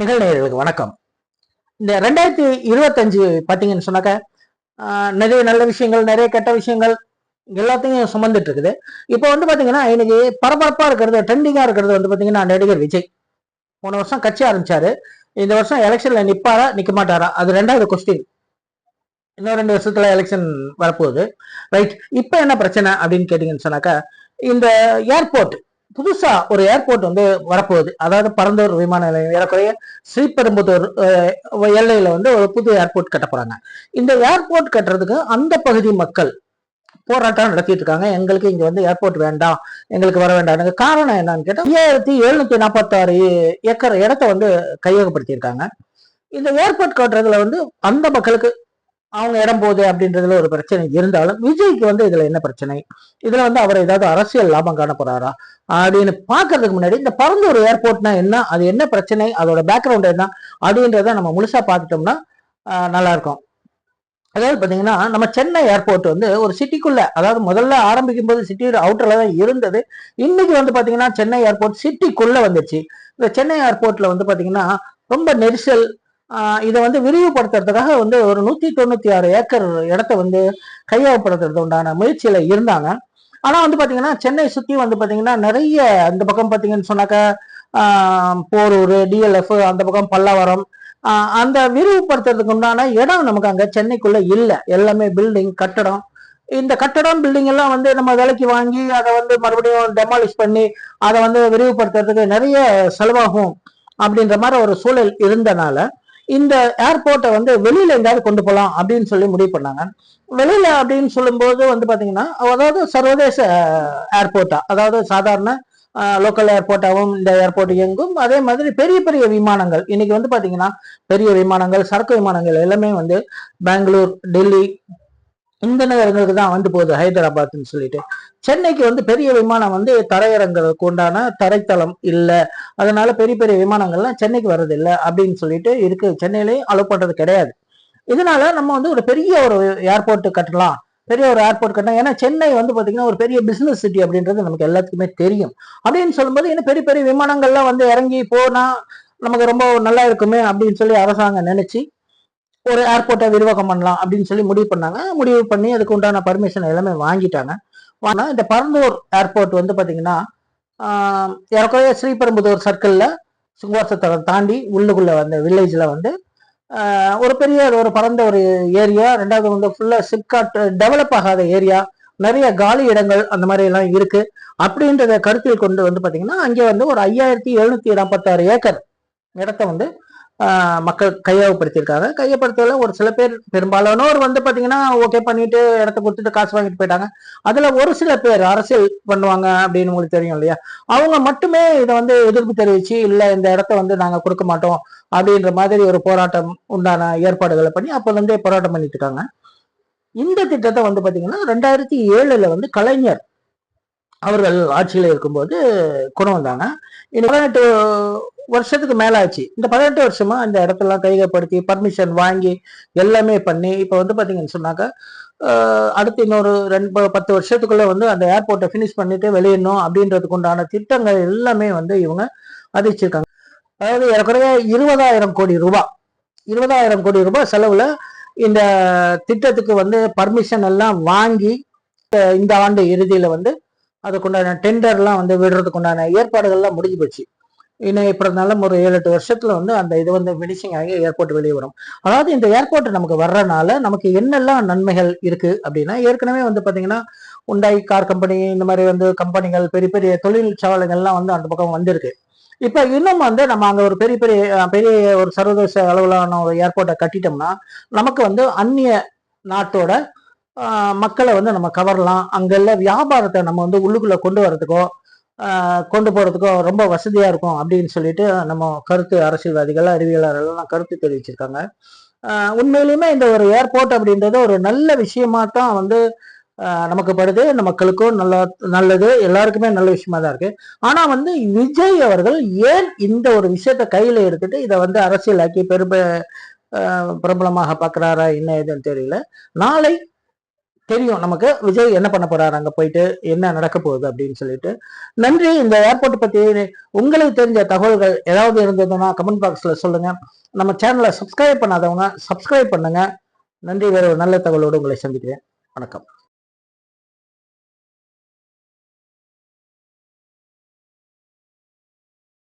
நிகழ்நேர்களுக்கு வணக்கம். இந்த ரெண்டாயிரத்தி இருபத்தஞ்சு பார்த்தீங்கன்னு சொன்னாக்க நிறைய நல்ல விஷயங்கள் நிறைய கெட்ட விஷயங்கள் எல்லாத்தையும் சுமந்துட்டு இருக்குது. இப்போ வந்து பார்த்தீங்கன்னா இன்னைக்கு பரபரப்பாக இருக்கிறது ட்ரெண்டிங்காக இருக்கிறது வந்து பார்த்தீங்கன்னா நடிகர் விஜய். போன வருஷம் கட்சி ஆரம்பிச்சாரு. இந்த வருஷம் எலெக்ஷன்ல நிற்பாரா நிற்க மாட்டாரா அது ரெண்டாவது கொஸ்டின் இன்னும் ரெண்டு வருஷத்துல எலெக்ஷன் வரப்போகுது. ரைட் இப்போ என்ன பிரச்சனை அப்படின்னு கேட்டீங்கன்னு சொன்னாக்கா இந்த ஏர்போர்ட் புதுசா ஒரு ஏர்போர்ட் வந்து வரப்போகுது. அதாவது பரந்தூர் விமான நிலையம் ஏறக்குறைய ஸ்ரீபெரும்புத்தூர் எல்லையில வந்து ஒரு புது ஏர்போர்ட் கட்ட போறாங்க. இந்த ஏர்போர்ட் கட்டுறதுக்கு அந்த பகுதி மக்கள் போராட்டம் நடத்திட்டு இருக்காங்க. எங்களுக்கு இங்க வந்து ஏர்போர்ட் வேண்டாம். எங்களுக்கு வர வேண்டாம். காரணம் என்னன்னு கேட்டால் ஐயாயிரத்தி எழுநூத்தி நாற்பத்தாறு ஏக்கர் இடத்த வந்து கையகப்படுத்தியிருக்காங்க. இந்த ஏர்போர்ட் கட்டுறதுல வந்து அந்த மக்களுக்கு அவங்க இடம் போகுது அப்படின்றதுல ஒரு பிரச்சனை இருந்தாலும் விஜய்க்கு வந்து இதுல என்ன பிரச்சனை? இதுல வந்து அவர் ஏதாவது அரசியல் லாபம் காண போறாரா? அப்படின்னு பாக்குறதுக்கு முன்னாடி இந்த பரந்தூர் ஏர்போர்ட்னா என்ன? அது என்ன பிரச்சனை? அதோட பேக்ரவுண்ட் என்ன? அப்படின்றத நம்ம முழுசா பார்த்துட்டோம்னா நல்லா இருக்கும் அதாவது பார்த்தீங்கன்னா நம்ம சென்னை ஏர்போர்ட் வந்து ஒரு சிட்டிக்குள்ள அதாவது முதல்ல ஆரம்பிக்கும் போது சிட்டியோட அவுட்டர்ல தான் இருந்தது. இன்னைக்கு வந்து பாத்தீங்கன்னா சென்னை ஏர்போர்ட் சிட்டிக்குள்ள வந்துச்சு இந்த சென்னை ஏர்போர்ட்ல வந்து பாத்தீங்கன்னா ரொம்ப நெரிசல் இதை வந்து விரிவுபடுத்துறதுக்காக வந்து ஒரு நூத்தி தொண்ணூத்தி ஆறு ஏக்கர் இடத்த வந்து கையகப்படுத்துறது உண்டான முயற்சியில இருந்தாங்க. ஆனா வந்து பாத்தீங்கன்னா சென்னை சுத்தி வந்து பாத்தீங்கன்னா நிறைய அந்த பக்கம் பாத்தீங்கன்னு சொன்னாக்கா போரூர் டிஎல்எஃப் அந்த பக்கம் பல்லாவரம் அந்த விரிவுபடுத்துறதுக்கு உண்டான இடம் நமக்கு அங்க சென்னைக்குள்ள இல்லை. எல்லாமே பில்டிங் கட்டடம். இந்த கட்டடம் பில்டிங் எல்லாம் வந்து நம்ம விலைக்கு வாங்கி அதை வந்து மறுபடியும் டெமாலிஷ் பண்ணி அதை வந்து விரிவுபடுத்துறதுக்கு நிறைய செலவாகும் அப்படின்ற மாதிரி ஒரு சூழல் இருந்தனால இந்த ஏர்போர்ட்டை வந்து வெளியில எங்கேயாவது கொண்டு போகலாம் அப்படின்னு சொல்லி முடிவு பண்ணாங்க. வெளியில அப்படின்னு சொல்லும்போது வந்து பாத்தீங்கன்னா அதாவது சர்வதேச ஏர்போர்ட்டா அதாவது சாதாரண லோக்கல் ஏர்போர்ட்டாகவும் இந்த ஏர்போர்ட் இயங்கும் அதே மாதிரி பெரிய பெரிய விமானங்கள். இன்னைக்கு வந்து பாத்தீங்கன்னா பெரிய விமானங்கள் சரக்கு விமானங்கள் எல்லாமே வந்து பெங்களூர் டெல்லி இந்த நகரங்களுக்கு தான் வந்து போகுது ஹைதராபாத்னு சொல்லிட்டு. சென்னைக்கு வந்து பெரிய விமானம் வந்து தரையிறங்கிறதுக்கு உண்டான தரைத்தளம் இல்லை. அதனால பெரிய பெரிய விமானங்கள்லாம் சென்னைக்கு வர்றதில்லை அப்படின்னு சொல்லிட்டு இருக்கு. சென்னையிலேயும் அலோவ் பண்றது கிடையாது. இதனால நம்ம வந்து ஒரு பெரிய ஒரு ஏர்போர்ட் கட்டலாம். பெரிய ஒரு ஏர்போர்ட் கட்டணும் ஏன்னா சென்னை வந்து பார்த்தீங்கன்னா ஒரு பெரிய பிஸ்னஸ் சிட்டி அப்படின்றது நமக்கு எல்லாத்துக்குமே தெரியும். அப்படின்னு சொல்லும்போது இன்னும் பெரிய பெரிய விமானங்கள்லாம் வந்து இறங்கி போனால் நமக்கு ரொம்ப நல்லா இருக்குமே அப்படின்னு சொல்லி அரசாங்கம் நினைச்சு ஒரு ஏர்போர்ட்டை விரிவாக்கம் பண்ணலாம் அப்படின்னு சொல்லி முடிவு பண்ணாங்க. முடிவு பண்ணி அதுக்கு உண்டான பர்மிஷன் எல்லாமே வாங்கிட்டாங்க. ஆனால் இந்த பரந்தூர் ஏர்போர்ட் வந்து பார்த்தீங்கன்னா ஏறக்குறைய ஸ்ரீபெரும்புதூர் சர்க்கிளில் சுங்குவாசத்தடம் தாண்டி உள்ளுக்குள்ளே வந்த வில்லேஜில் வந்து ஒரு பெரிய ஒரு பரந்த ஒரு ஏரியா ரெண்டாவது வந்து ஃபுல்லாக சிப்காட் டெவலப் ஆகாத ஏரியா நிறைய காலி இடங்கள் அந்த மாதிரி எல்லாம் இருக்கு. அப்படின்றத கருத்தில் கொண்டு வந்து பார்த்தீங்கன்னா அங்கே வந்து ஒரு ஐயாயிரத்தி எழுநூத்தி நாற்பத்தாறு ஏக்கர் இடத்த வந்து மக்கள் கையகப்படுத்தியிருக்காங்க. கையப்படுத்தல ஒரு சில பேர் பெரும்பாலானோர் வந்து பார்த்தீங்கன்னா ஓகே பண்ணிட்டு இடத்த கொடுத்துட்டு காசு வாங்கிட்டு போயிட்டாங்க. அதில் ஒரு சில பேர் அரசியல் பண்ணுவாங்க அப்படின்னு உங்களுக்கு தெரியும் இல்லையா? அவங்க மட்டுமே இதை வந்து எதிர்ப்பு தெரிவிச்சு இல்லை இந்த இடத்த வந்து நாங்கள் கொடுக்க மாட்டோம் அப்படின்ற மாதிரி ஒரு போராட்டம் உண்டான ஏற்பாடுகளை பண்ணி அப்போலேருந்தே போராட்டம் பண்ணிட்டு இருக்காங்க. இந்த திட்டத்தை வந்து பார்த்தீங்கன்னா ரெண்டாயிரத்தி ஏழில் வந்து கலைஞர் அவர்கள் ஆட்சியில் இருக்கும்போது கொண்டு வந்தாங்க. இந்த பதினெட்டு வருஷத்துக்கு மேல ஆச்சு இந்த பதினெட்டு வருஷமா இந்த இடத்தெல்லாம் கையகப்படுத்தி பர்மிஷன் வாங்கி எல்லாமே பண்ணி இப்போ வந்து பார்த்தீங்கன்னு சொன்னாக்க அடுத்து இன்னொரு ரெண்டு பத்து வருஷத்துக்குள்ள வந்து அந்த ஏர்போர்ட்டை ஃபினிஷ் பண்ணிட்டு வெளியிடணும் அப்படின்றதுக்கு உண்டான திட்டங்கள் எல்லாமே வந்து இவங்க அறிவிச்சிருக்காங்க. அதாவது ஏறக்குறைய இருபதாயிரம் கோடி ரூபாய் இருபதாயிரம் கோடி ரூபாய் செலவுல இந்த திட்டத்துக்கு வந்து பர்மிஷன் எல்லாம் வாங்கி இந்த ஆண்டு இறுதியில வந்து அதுக்குண்டான டெண்டர்லாம் வந்து விடுறதுக்கு உண்டான ஏற்பாடுகள்லாம் முடிஞ்சு போச்சு. இன்னும் இப்போ இருந்தாலும் ஒரு ஏழு எட்டு வருஷத்துல வந்து அந்த இது வந்து ஃபினிஷிங் ஆகி ஏர்போர்ட் வெளியே வரும். அதாவது இந்த ஏர்போர்ட் நமக்கு வர்றனால நமக்கு என்னெல்லாம் நன்மைகள் இருக்கு அப்படின்னா ஏற்கனவே வந்து பார்த்தீங்கன்னா உண்டாய் கார் கம்பெனி இந்த மாதிரி வந்து கம்பெனிகள் பெரிய பெரிய தொழிற்சாலைகள்லாம் வந்து அந்த பக்கம் வந்திருக்கு. இப்போ இன்னும் வந்து நம்ம அங்கே ஒரு பெரிய பெரிய பெரிய ஒரு சர்வதேச அளவிலான ஒரு ஏர்போர்ட்டை கட்டிட்டோம்னா நமக்கு வந்து அந்நிய நாட்டோட மக்களை வந்து நம்ம கவரலாம். அங்கெல்லாம் வியாபாரத்தை நம்ம வந்து உள்ளுக்குள்ள கொண்டு வரதுக்கோ கொண்டு போகிறதுக்கோ ரொம்ப வசதியாக இருக்கும் அப்படின்னு சொல்லிட்டு நம்ம கருத்து அரசியல்வாதிகள் அறிவியலாளர்கள்லாம் கருத்து தெரிவிச்சிருக்காங்க. உண்மையிலுமே இந்த ஒரு ஏர்போர்ட் அப்படின்றது ஒரு நல்ல விஷயமா தான் வந்து நமக்கு படுது. மக்களுக்கும் நல்ல நல்லது. எல்லாருக்குமே நல்ல விஷயமா தான் இருக்கு. ஆனா வந்து விஜய் அவர்கள் ஏன் இந்த ஒரு விஷயத்த கையில எடுத்துட்டு இதை வந்து அரசியலாக்கி பெரும் பிரபலமாக பார்க்குறாரா என்ன ஏதுன்னு தெரியல. நாளை தெரியும் நமக்கு. விஜய் என்ன பண்ண போறாரு? அங்க போயிட்டு என்ன நடக்க போகுது அப்படின்னு சொல்லிட்டு. நன்றி. இந்த ஏர்போர்ட் பத்தி உங்களுக்கு தெரிஞ்ச தகவல்கள் ஏதாவது இருந்ததுன்னா கமெண்ட் பாக்ஸ்ல சொல்லுங்க. நம்ம சேனலை சப்ஸ்கிரைப் பண்ணாதவங்க சப்ஸ்கிரைப் பண்ணுங்க. நன்றி. வேற ஒரு நல்ல தகவலோடு உங்களை சந்திக்கிறேன். வணக்கம்.